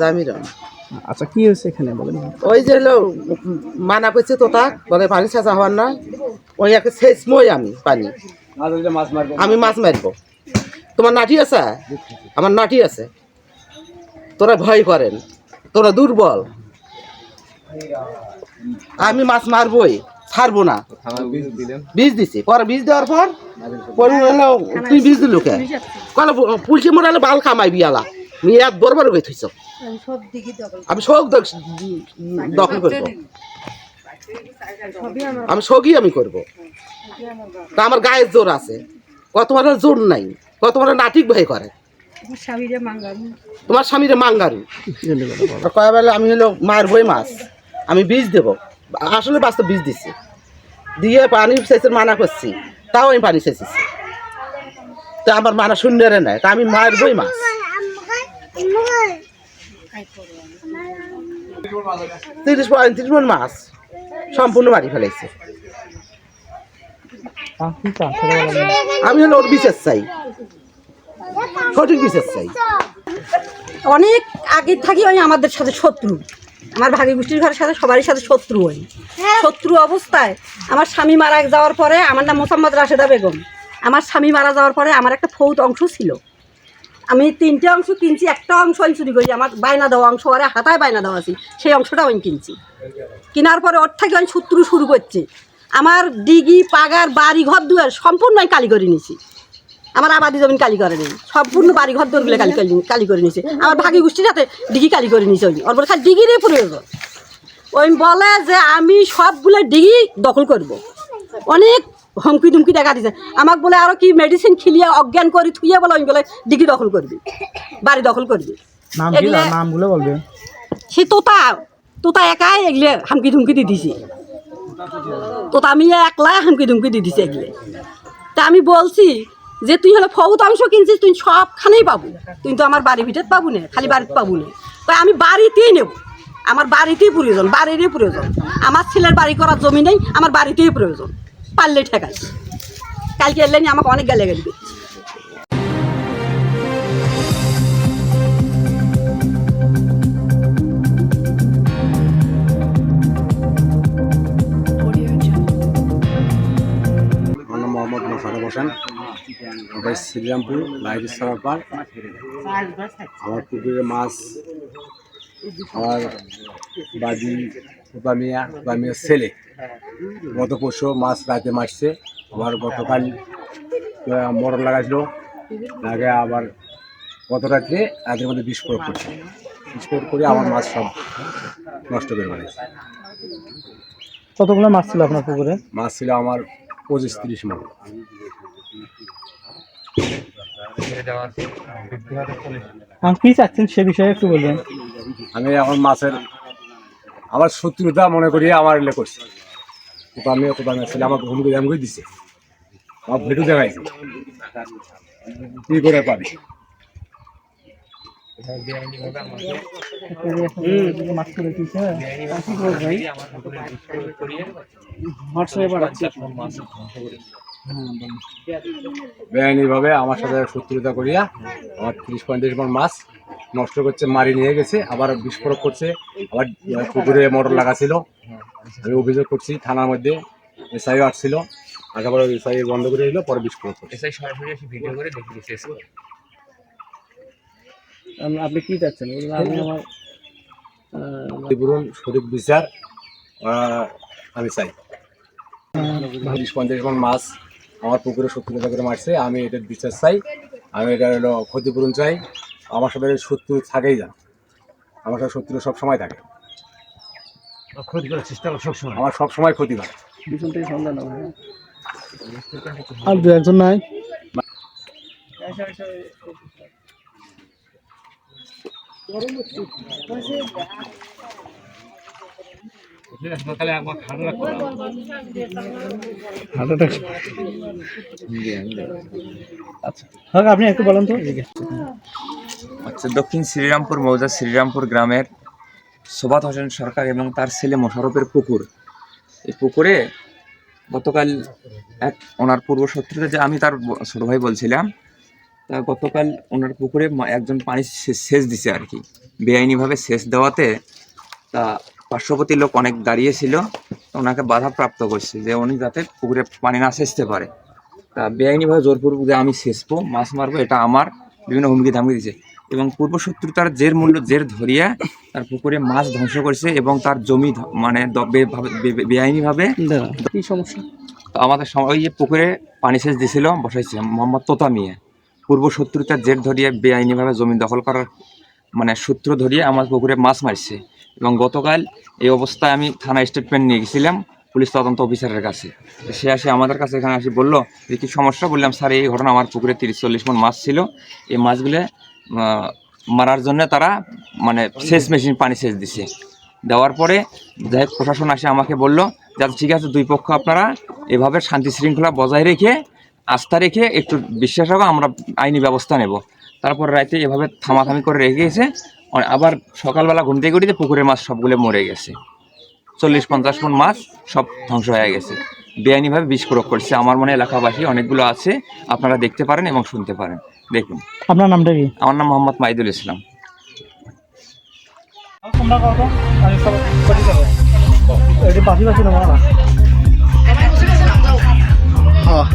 জামিরন আচ্ছা কি হয়েছে এখানে বলেন? ওই যে হলো মানা করছে তোতা বলে পানি চেঁচা হওয়ার নয় ওই একে শেষ মই আমি পানি। আমি মাছ মারবো। তোমার নাটি আছে? আমার নাটি আছে। তোরা ভয় করেন। তোরা দুর্বল। আমি মাছ মারবই ছাড়বো না। বীজ দিছি। পরে বীজ দেওয়ার পর পরে তুই বীজ দিল কে? কলে পুলসি মোড়ালে বাল কামাই বিয়ালা। এক বরবার গই থইছ আমি সব দখ- দখল করব। আমি সগই আমি করব। তা আমার গায়ের জোর আছে। কত বড় জোর নাই। কত বড় নাটিক ভাই করে। তোমার স্বামীরে মাঙ্গারু। আর কয়া বেলা আমি হলো মায়ের বই মাছ। আমি বীজ দেব। আসলে বাস্তব বীজ দিচ্ছি দিয়ে পানি সেচের মানা করছি। তাও আমি পানি সেচেছি। তা আমার মানা শূন্য রে নেয় তা আমি মায়ের বই মাছ। তিরিশ পঁয়ত্রিশ মন মাছ। সম্পূর্ণ মারি ফেলেছে। আমি হলো ওর বিশেষ চাই। সঠিক বিশেষ চাই। অনেক আগে থাকি ওই আমাদের সাথে শত্রু। আমার ভাগি গোষ্ঠীর ঘরের সাথে সবারই সাথে শত্রু ওই। শত্রু অবস্থায় আমার স্বামী মারা যাওয়ার পরে আমার নাম মোসাম্মদ রাশেদা বেগম। আমার স্বামী মারা যাওয়ার পরে আমার একটা ফৌত অংশ ছিল। আমি তিনটে অংশ কিনছি, একটা অংশ আমি চুরি করি, আমার বায়না দেওয়া অংশ আরে হাতায় বায়না দেওয়া আছে, সেই অংশটাও আমি কিনছি। কেনার পরে ওর থেকে আমি শত্রু শুরু করছি। আমার ডিগি, পাগার বাড়ি ঘর দুয়ার সম্পূর্ণ আমি কালি করে নিয়েছি আমার আবাদি জমিন কালি করে নেই, সম্পূর্ণ বাড়ি ঘর দৌড়গুলো কালি কালি কালি করে নিয়েছে আমার ভাগি গোষ্ঠীর হাতে ডিগি কালি করে নিয়েছে ওই বলে খালি ডিগিরই প্রয়োজন। ওই বলে যে আমি সবগুলো ডিগি দখল করব। অনেক হুমকি ধুমকি দেখা দিছে। আমাকে বলে আরও কি মেডিসিন খিলিয়ে অজ্ঞান করি থুইয়ে বলে বলে ডিগি দখল করবি বাড়ি দখল করবি নাম নামগুলো সে তোতা তোতা একাই এগুলো হামকি ধুমকি দি দিছি। তোতা আমি একলাই হামকি ধুমকি দি দিছি এগুলো। তা আমি বলছি যে তুই হলো ফৌত অংশ কিনছিস তুই সবখানেই পাবো। তুই তো আমার বাড়ির ভিতরে পাবো না? খালি বাড়িতে পাবো না? তাই আমি বাড়িতেই নেব। আমার বাড়িতেই প্রয়োজন বাড়িরই প্রয়োজন। আমার ছেলের বাড়ি করার জমি নেই আমার বাড়িতেই প্রয়োজন। পারলে ঠেকাই কালকে এলে নি আমাকে অনেক গালে গালি দিবে। আমার নাম মোহাম্মদ মোশারফ হোসেন। আমার শ্রীরামপুর লাইট সারাপার আমার পুকুরে মাছ, আমার বাজি বামিয়া বামিয়ার ছেলে। গত পরশু মাছ রাতে মারছে আবার গতকাল মরণ লাগাইছিল। লাগে আবার গত রাত্রে রাতের মধ্যে বিস্ফোরক করছে। বিস্ফোরক করে আমার মাছ সব নষ্ট করে ফেলেছে। কতগুলো মাছ ছিল আপনার পুকুরে? মাছ ছিল আমার পঁচিশ তিরিশ মন। কি চাচ্ছেন সে বিষয়ে একটু বলবেন। আমি এখন মাছের আমার শত্রুতা মনে করি আমার এলে করছে। তো আমি তো আমি আসলে আমাকে হুমকি দিছে। আমার ভিডিও দেখাইছে কি করে পাবি? পাঠাচ্ছি বেআইনিভাবে আমার সাথে শত্রুতা করিয়া, আমার তিরিশ পঁয়ত্রিশ মন মাছ নষ্ট করছে মারি নিয়ে গেছে আবার বিস্ফোরক করছে আবার পুকুরে মোটর লাগাছিল আমি অভিযোগ করছি থানার মধ্যে এসআই আসছিল আসার পরে এসআই বন্ধ করে দিল পরে বিস্ফোরক করছে। এসআই সরাসরি এসে ভিডিও করে দেখে দিচ্ছে আপনি কি চাচ্ছেন? বলুন আমি আমার সঠিক বিচার আমি চাই। তিরিশ পঞ্চাশ মন মাছ আমার পুকুরে শত্রুতা করে মারছে আমি এটার বিচার চাই আমি এটা হলো ক্ষতিপূরণ চাই। আমার সাথে শত্রু থাকেই যান। আমার সাথে শত্রু সব সময় থাকে। ক্ষতি করার চেষ্টা করো সবসময়। আমার সব সময় ক্ষতি করে। হবে আর দু একজন নাই। আচ্ছা। হ্যাঁ আপনি একটু বলেন তো। আচ্ছা দক্ষিণ শ্রীরামপুর, মৌজা শ্রীরামপুর গ্রামের সোবাত হোসেন সরকার এবং তার ছেলে মোশারফের পুকুর। এই পুকুরে গতকাল এক ওনার পূর্ব শত্রুতা যে আমি তার ছোট ভাই বলছিলাম, তা গতকাল ওনার পুকুরে একজন পানি সেচ দিছে আর কি। বেআইনিভাবে সেচ দেওয়াতে তা পার্শ্ববর্তী লোক অনেক দাঁড়িয়েছিল ওনাকে বাধা প্রাপ্ত করছে যে উনি যাতে পুকুরে পানি না সেচতে পারে। তা বেআইনিভাবে জোরপূর্বক যে আমি সেচবো, মাছ মারবো, এটা আমার বিভিন্ন হুমকি ধামকি দিছে। এবং পূর্ব শত্রুতার জের মূল্য জের ধরিয়া তার পুকুরে মাছ ধ্বংস করেছে এবং তার জমি মানে বেআইনিভাবে কি সমস্যা? আমাদের ওই যে পুকুরে পানি সেচ দিছিল বসাইছে মোহাম্মদ তোতা মিয়া। পূর্ব শত্রুতার জের ধরিয়ে বেআইনিভাবে জমি দখল করার মানে সূত্র ধরিয়ে আমার পুকুরে মাছ মারছে। এবং গতকাল এই অবস্থায় আমি থানা স্টেটমেন্ট নিয়ে গেছিলাম পুলিশ তদন্ত অফিসারের কাছে। সে আসে আমাদের কাছে এখানে আসি বলল যে কী সমস্যা? বললাম স্যার এই ঘটনা আমার পুকুরে তিরিশ চল্লিশ মন মাছ ছিল। এই মাছগুলো মারার জন্য তারা মানে সেচ মেশিন পানি সেচ দিছে। দেওয়ার পরে যাই প্রশাসন আসে আমাকে বলল যে ঠিক আছে, দুই পক্ষ আপনারা এভাবে শান্তি শৃঙ্খলা বজায় রেখে, আস্থা রেখে একটু বিশ্বাস রাখো, আমরা আইনি ব্যবস্থা নেব। তারপর রাতে এভাবে থামাথামি করে রেখে গেছে। আবার সকালবেলা ঘুম থেকে পুকুরের মাছ সবগুলো মরে গেছে। চল্লিশ পঞ্চাশ মন মাছ সব ধ্বংস হয়ে গেছে। বেআইনিভাবে বিষ প্রয়োগ করছে। আমার মনে এলাকাবাসী অনেকগুলো আছে আপনারা দেখতে পারেন এবং শুনতে পারেন। দেখুন। আপনার নামটা কি? আমার নাম মোহাম্মদ মাইদুল ইসলাম। হ্যাঁ।